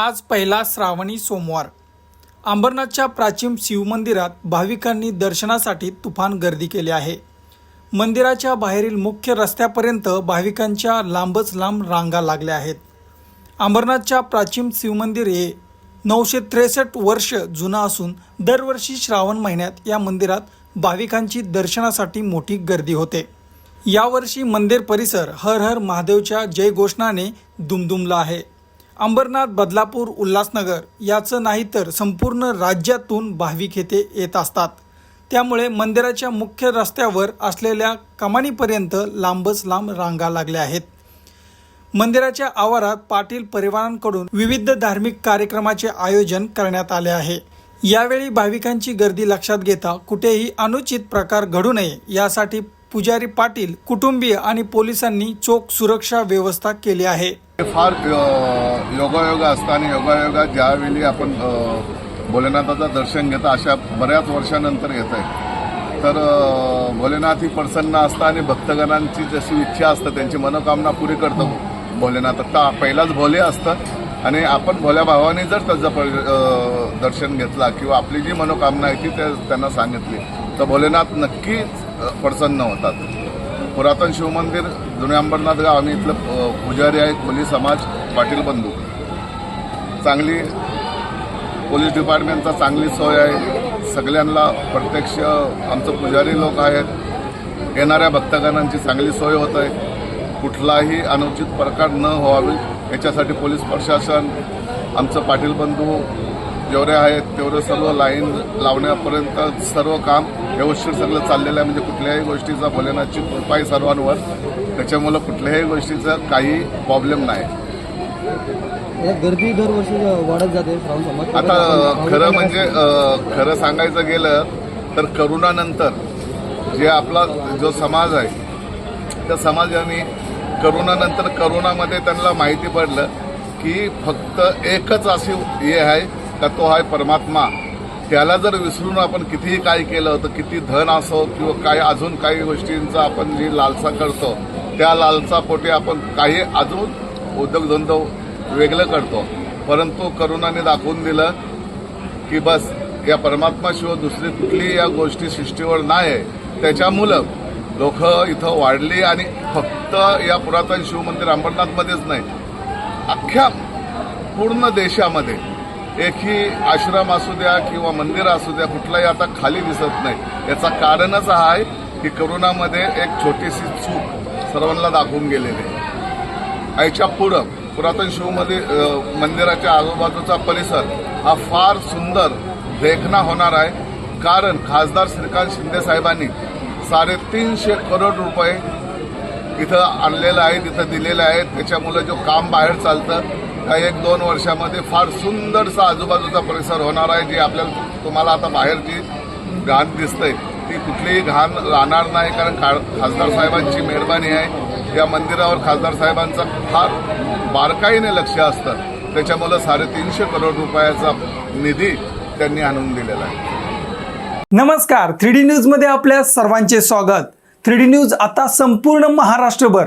आज पहिला श्रावणी सोमवार. अंबरनाथच्या प्राचीन शिवमंदिरात भाविकांनी दर्शनासाठी तुफान गर्दी केली आहे. मंदिराच्या बाहेरील मुख्य रस्त्यापर्यंत भाविकांच्या लांबच लांब रांगा लागल्या आहेत. अंबरनाथच्या प्राचीन शिवमंदिर हे नऊशे त्रेसष्ट वर्ष जुनं असून दरवर्षी श्रावण महिन्यात या मंदिरात भाविकांची दर्शनासाठी मोठी गर्दी होते. यावर्षी मंदिर परिसर हर हर महादेवच्या जयघोषणाने दुमदुमला आहे. अंबरनाथ बदलापूर उल्हासनगर याचं नाही तर संपूर्ण राज्यातून भाविक येथे येत असतात. त्यामुळे मंदिराच्या मुख्य रस्त्यावर असलेल्या कमानीपर्यंत लांबच लांब रांगा लागल्या आहेत. मंदिराच्या आवारात पाटील परिवारांकडून विविध धार्मिक कार्यक्रमाचे आयोजन करण्यात आले आहे. यावेळी भाविकांची गर्दी लक्षात घेता कुठेही अनुचित प्रकार घडू नये यासाठी पुजारी पाटील कुटुंबीय आणि पोलिसांनी चोख सुरक्षा व्यवस्था केली आहे. फार योगायोगा योगायोग असतं आणि योगायोगात ज्यावेळी आपण भोलेनाथाचं दर्शन घेतो अशा बऱ्याच वर्षानंतर घेत आहे तर भोलेनाथ ही प्रसन्न असतं आणि भक्तगणांची जशी इच्छा असतं त्यांची मनोकामना पुरी करतो भोलेनाथ. आता पहिलाच भोले असतं आणि आपण भोल्या भावाने जर त्याचं दर्शन घेतला किंवा आपली जी मनोकामना आहे ती त्यांना सांगितली तर भोलेनाथ नक्कीच प्रसन्न होतात. पुरातन शिवमंदिर जुने अंबरनाथ गाव आम्ही इथलं पुजारी आहेत कोली समाज पाटील बंधू. चांगली पोलीस डिपार्टमेंटचा चांगली सोय आहे. सगळ्यांना प्रत्यक्ष आमचं पुजारी लोक आहेत. येणाऱ्या भक्तगणांची चांगली सोय होत आहे. कुठलाही अनुचित प्रकार न व्हावी याच्यासाठी पोलीस प्रशासन आमचं पाटील बंधू जेवढे आहेत तेवढं सर्व लाईन लावण्यापर्यंत सर्व काम व्यवस्थित सगळं चाललेलं आहे. म्हणजे कुठल्याही गोष्टीचा भोलेनाथची कृपा आहे सर्वांवर. त्याच्यामुळं कुठल्याही गोष्टीचा काही प्रॉब्लेम नाही. गर्दी दरवर्षी वाढत जाते आता खरं म्हणजे खरं सांगायचं गेलं तर करोनानंतर जे आपला जो समाज आहे त्या समाजाने करोनानंतर करोनामध्ये त्यांना माहिती पडलं की फक्त एकच अशी हे आहे का तो आहे परमात्मा त्याला जर विसरून आपण कितीही काय केलं तर किती धन असो किंवा काय अजून काही गोष्टींचा आपण जी लालसा करतो त्या लालसापोटी आपण काही अजून उद्योगधंदो वेगळं करतो. परंतु करोनाने दाखवून दिलं की बस या परमात्माशिवाय दुसरी कुठली या गोष्टी सृष्टीवर नाही आहे त्याच्यामुळं लोक इथं वाढली आणि फक्त या पुरातन शिवमंदिर अंबरनाथमध्येच नाही अख्ख्या पूर्ण देशामध्ये एकही आश्रम असू द्या किंवा मंदिर असू द्या कुठलाही आता खाली दिसत नाही. याचा कारणच हा आहे की करोनामध्ये एक छोटीशी चूक सर्वांना दाखवून गेलेली आहे. याच्या पुढं पुरातन शिवमध्ये मंदिराच्या आजूबाजूचा परिसर हा फार सुंदर देखणा होणार आहे. कारण खासदार श्रीकांत शिंदे साहेबांनी साडेतीनशे करोड रुपये इथं आणलेलं आहे तिथं दिलेलं आहे. त्याच्यामुळे जो काम बाहेर चालतं त्या एक दोन वर्षामध्ये फार सुंदरसा आजूबाजूचा परिसर होणार आहे जी आपल्याला तुम्हाला आता बाहेरची घाण दिसतंय. ती कुठलीही घाण राहणार नाही कारण खा- खासदार साहेबांची मेहरबानी आहे. या मंदिरावर खासदार साहेबांचं फार बारकाईने लक्ष असतं. त्याच्यामुळं साडेतीनशे करोड रुपयाचा निधी त्यांनी आणून दिलेला आहे. नमस्कार थ्री डी न्यूजमध्ये आपल्या सर्वांचे स्वागत. थ्री डी न्यूज आता संपूर्ण महाराष्ट्रभर